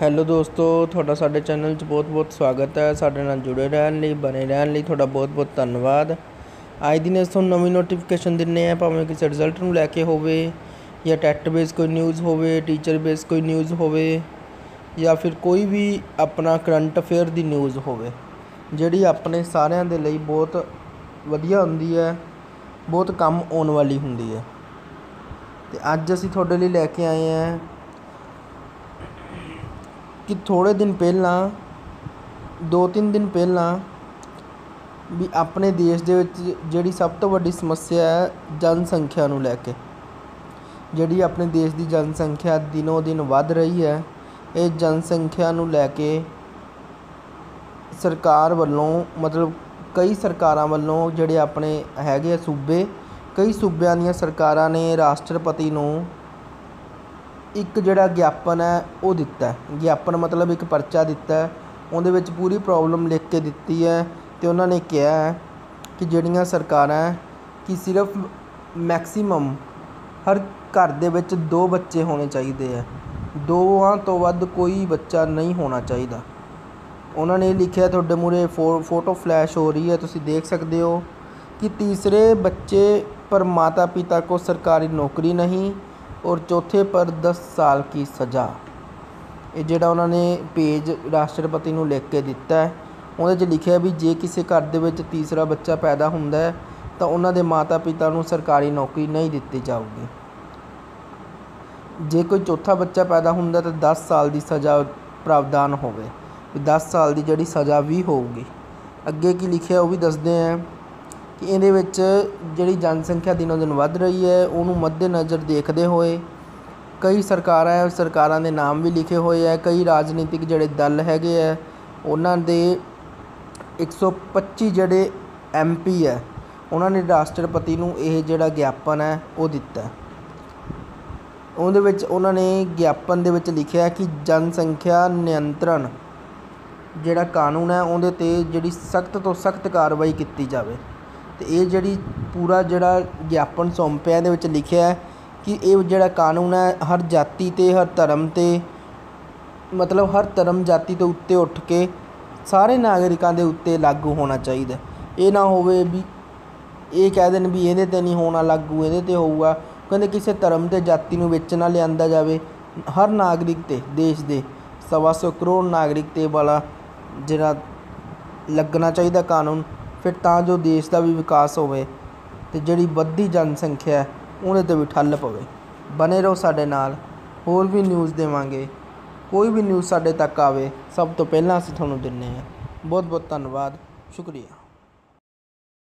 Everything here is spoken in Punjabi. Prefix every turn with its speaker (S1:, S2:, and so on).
S1: ਹੈਲੋ ਦੋਸਤੋ, ਤੁਹਾਡਾ ਸਾਡੇ ਚੈਨਲ 'ਚ ਬਹੁਤ-ਬਹੁਤ ਸਵਾਗਤ ਹੈ। ਸਾਡੇ ਨਾਲ ਜੁੜੇ ਰਹਿਣ ਲਈ, ਬਣੇ ਰਹਿਣ ਲਈ ਤੁਹਾਡਾ ਬਹੁਤ-ਬਹੁਤ ਧੰਨਵਾਦ। ਅੱਜ ਦਿਨ ਅਸੀਂ ਤੁਹਾਨੂੰ ਨਵੀਂ ਨੋਟੀਫਿਕੇਸ਼ਨ ਦਿੰਨੇ ਆ ਭਾਵੇਂ ਕਿਸੇ ਰਿਜ਼ਲਟ ਨੂੰ ਲੈ ਕੇ ਹੋਵੇ ਜਾਂ ਟੈਟ ਬੇਸ ਕੋਈ ਨਿਊਜ਼ ਹੋਵੇ ਟੀਚਰ ਬੇਸ ਕੋਈ ਨਿਊਜ਼ ਹੋਵੇ ਜਾਂ ਫਿਰ ਕੋਈ ਵੀ ਆਪਣਾ ਕਰੰਟ ਅਫੇਅਰ ਦੀ ਨਿਊਜ਼ ਹੋਵੇ, ਜਿਹੜੀ ਆਪਣੇ ਸਾਰਿਆਂ ਦੇ ਲਈ ਬਹੁਤ ਵਧੀਆ ਹੁੰਦੀ ਹੈ, ਬਹੁਤ ਕੰਮ ਆਉਣ ਵਾਲੀ ਹੁੰਦੀ ਹੈ। ਤੇ ਅੱਜ ਅਸੀਂ ਤੁਹਾਡੇ ਲਈ ਲੈ ਕੇ ਆਏ ਹਾਂ ਕਿ ਥੋੜ੍ਹੇ ਦਿਨ ਪਹਿਲਾਂ, ਦੋ ਤਿੰਨ ਦਿਨ ਪਹਿਲਾਂ ਵੀ ਆਪਣੇ ਦੇਸ਼ ਦੇ ਵਿੱਚ ਜਿਹੜੀ ਸਭ ਤੋਂ ਵੱਡੀ ਸਮੱਸਿਆ ਹੈ ਜਨਸੰਖਿਆ ਨੂੰ ਲੈ ਕੇ। ਜਿਹੜੀ ਆਪਣੇ ਦੇਸ਼ ਦੀ ਜਨਸੰਖਿਆ ਦਿਨੋ ਦਿਨ ਵੱਧ ਰਹੀ ਹੈ, ਇਹ ਜਨਸੰਖਿਆ ਨੂੰ ਲੈ ਕੇ ਸਰਕਾਰ ਵੱਲੋਂ, ਮਤਲਬ ਕਈ ਸਰਕਾਰਾਂ ਵੱਲੋਂ ਜਿਹੜੇ ਆਪਣੇ ਹੈਗੇ ਆ ਸੂਬੇ, ਕਈ ਸੂਬਿਆਂ ਦੀਆਂ ਸਰਕਾਰਾਂ ਨੇ ਰਾਸ਼ਟਰਪਤੀ ਨੂੰ ਇੱਕ ਜਿਹੜਾ ਗਿਆਪਨ ਹੈ, ਉਹ ਦਿੱਤਾ ਗਿਆਪਨ ਮਤਲਬ ਇੱਕ ਪਰਚਾ ਦਿੱਤਾ ਉਹਦੇ ਵਿੱਚ ਪੂਰੀ ਪ੍ਰੋਬਲਮ ਲਿਖ ਕੇ ਦਿੱਤੀ ਹੈ ਅਤੇ ਉਹਨਾਂ ਨੇ ਕਿਹਾ ਹੈ ਕਿ ਜਿਹੜੀਆਂ ਸਰਕਾਰਾਂ ਕਿ ਸਿਰਫ ਮੈਕਸੀਮਮ ਹਰ ਘਰ ਦੇ ਵਿੱਚ ਦੋ ਬੱਚੇ ਹੋਣੇ ਚਾਹੀਦੇ ਹੈ। ਦੋਹਾਂ ਤੋਂ ਵੱਧ ਕੋਈ ਬੱਚਾ ਨਹੀਂ ਹੋਣਾ ਚਾਹੀਦਾ। ਉਹਨਾਂ ਨੇ ਲਿਖਿਆ ਤੁਹਾਡੇ ਮੂਰੇ ਫੋਟੋ ਫਲੈਸ਼ ਹੋ ਰਹੀ ਹੈ, ਤੁਸੀਂ ਦੇਖ ਸਕਦੇ ਹੋ ਕਿ ਤੀਸਰੇ ਬੱਚੇ ਪਰ ਮਾਤਾ ਪਿਤਾ ਕੋ ਸਰਕਾਰੀ ਨੌਕਰੀ ਨਹੀਂ ਔਰ ਚੌਥੇ ਪਰ 10 ਸਾਲ ਕੀ ਸਜ਼ਾ। ਇਹ ਜਿਹੜਾ ਉਹਨਾਂ ਨੇ ਪੇਜ ਰਾਸ਼ਟਰਪਤੀ ਨੂੰ ਲਿਖ ਕੇ ਦਿੱਤਾ ਹੈ, ਉਹਦੇ 'ਚ ਲਿਖਿਆ ਵੀ ਜੇ ਕਿਸੇ ਘਰ ਦੇ ਵਿੱਚ ਤੀਸਰਾ ਬੱਚਾ ਪੈਦਾ ਹੁੰਦਾ ਹੈ, ਤਾਂ ਉਹਨਾਂ ਦੇ ਮਾਤਾ-ਪਿਤਾ ਨੂੰ ਸਰਕਾਰੀ ਨੌਕਰੀ ਨਹੀਂ ਦਿੱਤੀ ਜਾਊਗੀ। ਜੇ ਕੋਈ ਚੌਥਾ ਬੱਚਾ ਪੈਦਾ ਹੁੰਦਾ ਤਾਂ 10 ਸਾਲ ਦੀ ਸਜ਼ਾ ਪ੍ਰਾਵਧਾਨ ਹੋਵੇ। 10 ਸਾਲ ਦੀ ਜਿਹੜੀ ਸਜ਼ਾ ਵੀ ਹੋਊਗੀ। ਅੱਗੇ ਕੀ ਲਿਖਿਆ ਉਹ ਵੀ ਦੱਸਦੇ ਆਂ। ਕਿ ਇਹਦੇ ਵਿੱਚ ਜਿਹੜੀ ਜਨਸੰਖਿਆ ਦਿਨੋਂ ਦਿਨ ਵੱਧ ਰਹੀ ਹੈ, ਉਹਨੂੰ ਮੱਦੇਨਜ਼ਰ ਦੇਖਦੇ ਹੋਏ ਕਈ ਸਰਕਾਰਾਂ ਹੈ, ਸਰਕਾਰਾਂ ਦੇ ਨਾਮ ਵੀ ਲਿਖੇ ਹੋਏ ਹੈ, ਕਈ ਰਾਜਨੀਤਿਕ ਜਿਹੜੇ ਦਲ ਹੈਗੇ ਹੈ, ਉਹਨਾਂ ਦੇ 125 ਜਿਹੜੇ ਐਮਪੀ ਹੈ, ਉਹਨਾਂ ਨੇ ਰਾਸ਼ਟਰਪਤੀ ਨੂੰ ਇਹ ਜਿਹੜਾ ਗਿਆਪਨ ਹੈ, ਉਹ ਦਿੱਤਾ ਉਹਦੇ ਵਿੱਚ ਉਹਨਾਂ ਨੇ ਗਿਆਪਨ ਦੇ ਵਿੱਚ ਲਿਖਿਆ ਕਿ ਜਨਸੰਖਿਆ ਨਿਯੰਤਰਣ ਜਿਹੜਾ ਕਾਨੂੰਨ ਹੈ, ਉਹਦੇ 'ਤੇ ਜਿਹੜੀ ਸਖਤ ਤੋਂ ਸਖਤ ਕਾਰਵਾਈ ਕੀਤੀ ਜਾਵੇ। ਅਤੇ ਇਹ ਜਿਹੜੀ ਪੂਰਾ ਜਿਹੜਾ ਗਿਆਪਨ ਸੌਂਪਿਆ ਇਹਦੇ ਵਿੱਚ ਲਿਖਿਆ ਕਿ ਇਹ ਜਿਹੜਾ ਕਾਨੂੰਨ ਹੈ, ਹਰ ਜਾਤੀ 'ਤੇ ਹਰ ਧਰਮ 'ਤੇ, ਮਤਲਬ ਹਰ ਧਰਮ ਜਾਤੀ ਤੋਂ ਉੱਤੇ ਉੱਠ ਕੇ ਸਾਰੇ ਨਾਗਰਿਕਾਂ ਦੇ ਉੱਤੇ ਲਾਗੂ ਹੋਣਾ ਚਾਹੀਦਾ ਇਹ ਨਾ ਹੋਵੇ ਵੀ ਇਹ ਕਹਿ ਦੇਣ ਵੀ ਇਹਦੇ 'ਤੇ ਨਹੀਂ ਹੋਣਾ ਲਾਗੂ, ਇਹਦੇ 'ਤੇ ਹੋਊਗਾ। ਕਹਿੰਦੇ ਕਿਸੇ ਧਰਮ ਅਤੇ ਜਾਤੀ ਨੂੰ ਵਿੱਚ ਨਾ ਲਿਆਂਦਾ ਜਾਵੇ। ਹਰ ਨਾਗਰਿਕ 'ਤੇ, ਦੇਸ਼ ਦੇ ਸਵਾ ਸੌ ਕਰੋੜ ਨਾਗਰਿਕ 'ਤੇ ਵਾਲਾ ਜਿਹੜਾ ਲੱਗਣਾ ਚਾਹੀਦਾ ਕਾਨੂੰਨ ਫਿਰ ਤਾਂ ਜੋ ਦੇਸ਼ ਦਾ ਵੀ ਵਿਕਾਸ ਹੋਵੇ ਅਤੇ ਜਿਹੜੀ ਵੱਧਦੀ ਜਨਸੰਖਿਆ ਉਹਦੇ 'ਤੇ ਵੀ ਠੱਲ ਪਵੇ। ਬਨੇ ਰਹੋ ਸਾਡੇ ਨਾਲ, ਹੋਰ ਵੀ ਨਿਊਜ਼ ਦੇਵਾਂਗੇ। ਕੋਈ ਵੀ ਨਿਊਜ਼ ਸਾਡੇ ਤੱਕ ਆਵੇ, ਸਭ ਤੋਂ ਪਹਿਲਾਂ ਅਸੀਂ ਤੁਹਾਨੂੰ ਦਿੰਦੇ ਹਾਂ। ਬਹੁਤ ਬਹੁਤ ਧੰਨਵਾਦ, ਸ਼ੁਕਰੀਆ।